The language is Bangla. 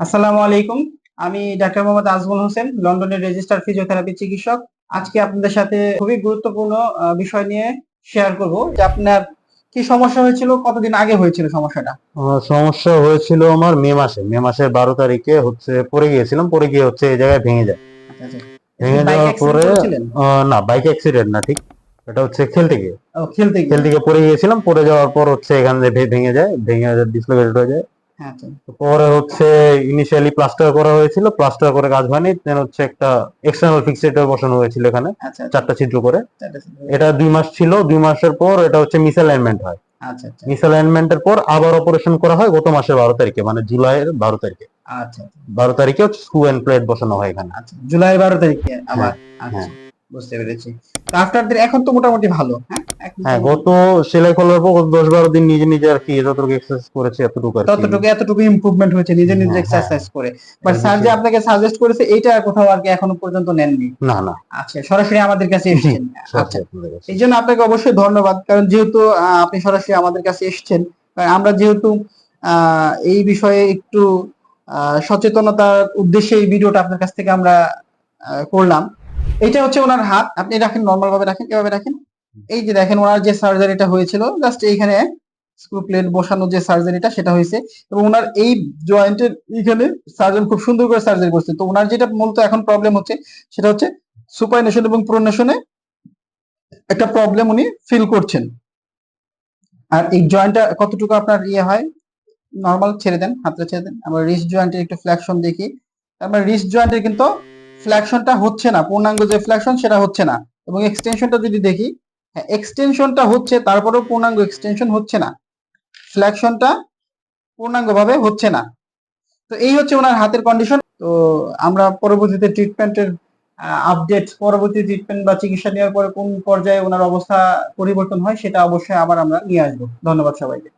আসসালামু আলাইকুম। আমি ডাক্তার মোহাম্মদ আজমল হোসেন লন্ডনের রেজিস্টার ফিজিওথেরাপি চিকিৎসক। আজকে আপনাদের সাথে খুবই গুরুত্বপূর্ণ বিষয় নিয়ে শেয়ার করব যে আপনার কি সমস্যা হয়েছিল কতদিন আগে হয়েছিল সমস্যাটা? সমস্যা হয়েছিল আমার মে মাসে। মে মাসের বারো তারিখে হচ্ছে পড়ে গিয়েছিলাম পড়ে গিয়ে হচ্ছে এই জায়গায় ভেঙে যায়। আচ্ছা, আচ্ছা। ভেঙে যাওয়ার পরে না বাইক অ্যাক্সিডেন্ট না ঠিক। এটা হচ্ছে খেলতে গিয়ে। খেলতে গিয়ে। খেলতে গিয়ে পড়ে গিয়েছিলাম পড়ে যাওয়ার পর হচ্ছে এখান থেকে ভেঙে যায় ভেঙে ডিসলোকেটেড হয়ে যায়। পরে হচ্ছে ইনিশিয়ালি প্লাস্টার করা হয়েছিল প্লাস্টার করে কাজ হয়নি দেন হচ্ছে একটা এক্সটার্নাল ফিক্সেটর বসানো হয়েছিল এখানে আচ্ছা, আচ্ছা, চারটা ছিদ্র করে। এটা দুই মাস ছিল দুই মাসের পর এটা হচ্ছে মিসঅ্যালাইনমেন্ট হয়। আচ্ছা, আচ্ছা, মিসঅ্যালাইনমেন্টের পর আবার অপারেশন করা হয় গত মাসের বারো তারিখে মানে জুলাইয়ের বারো তারিখে। আচ্ছা, বারো তারিখে হচ্ছে স্ক্রু এন্ড প্লেট বসানো হয় এখানে। জুলাই বারো তারিখে আবার আচ্ছা হ্যাঁ। বুঝতে পেরেছি। তো আফটার এখন তো মোটামুটি ভালো হ্যাঁ? হ্যাঁ গত সেলাই খোলার পর গত দশ বারো দিন নিজে নিজে আর কি যতটুকু এক্সারসাইজ করেছে এতটুকু আর ততটুকু এতটুকু ইমপ্রুভমেন্ট হয়েছে নিজে নিজে হ্যাঁ, এক্সারসাইজ করে। বাট স্যার যে আপনাকে সাজেস্ট করেছে এইটা কোথাও আর কি এখনও পর্যন্ত নেননি? না না। আচ্ছা সরাসরি আমাদের কাছে এসেছেন। আচ্ছা। এই জন্য আপনাকে অবশ্যই ধন্যবাদ কারণ যেহেতু আপনি সরাসরি আমাদের কাছে এসেছেন আমরা যেহেতু আহ, এই বিষয়ে একটু আহ, সচেতনতার উদ্দেশ্যে এই ভিডিওটা আপনার কাছ থেকে আমরা করলাম। এটা হচ্ছে ওনার হাত আপনি রাখেন নর্মাল ভাবে রাখেন এভাবে রাখেন। এই যে দেখেন ওনার যে সার্জারিটা হয়েছিল জাস্ট এইখানে স্ক্রু প্লেট বসানো যে সার্জারিটা সেটা হয়েছে এবং ওনার এই জয়েন্টের এইখানে সার্জন খুব সুন্দর করে সার্জারি করছে। তো ওনার যেটা মূলত এখন প্রবলেম হচ্ছে, সেটা হচ্ছে সুপাইনেশন এবং প্রোনেশনে একটা প্রবলেম উনি ফিল করছেন। আর এই জয়েন্টটা কতটুকু আপনার ইয়ে হয়? নর্মাল ছেড়ে দেন, হাতটা ছেড়ে দেন। আমরা রিস্ট জয়েন্টের একটু ফ্ল্যাকশন দেখি। আমরা রিস্ট জয়েন্টের কিন্তু ফ্লেকশনটা হচ্ছে না, পূর্ণাঙ্গ যে ফ্ল্যাকশন সেটা হচ্ছে না। এবং এক্সটেনশনটা যদি দেখি এক্সটেনশনটা হচ্ছে, তারপরেও পূর্ণাঙ্গ এক্সটেনশন হচ্ছে না। ফ্ল্যাকশনটা পূর্ণাঙ্গভাবে হচ্ছে না। তো এই হচ্ছে ওনার হাতের কন্ডিশন তো আমরা পরবর্তীতে ট্রিটমেন্টের আপডেট পরবর্তী ট্রিটমেন্ট বা চিকিৎসা নেওয়ার পরে কোন পর্যায়ে ওনার অবস্থা পরিবর্তন হয়, সেটা অবশ্যই আবার আমরা নিয়ে আসব। ধন্যবাদ সবাইকে।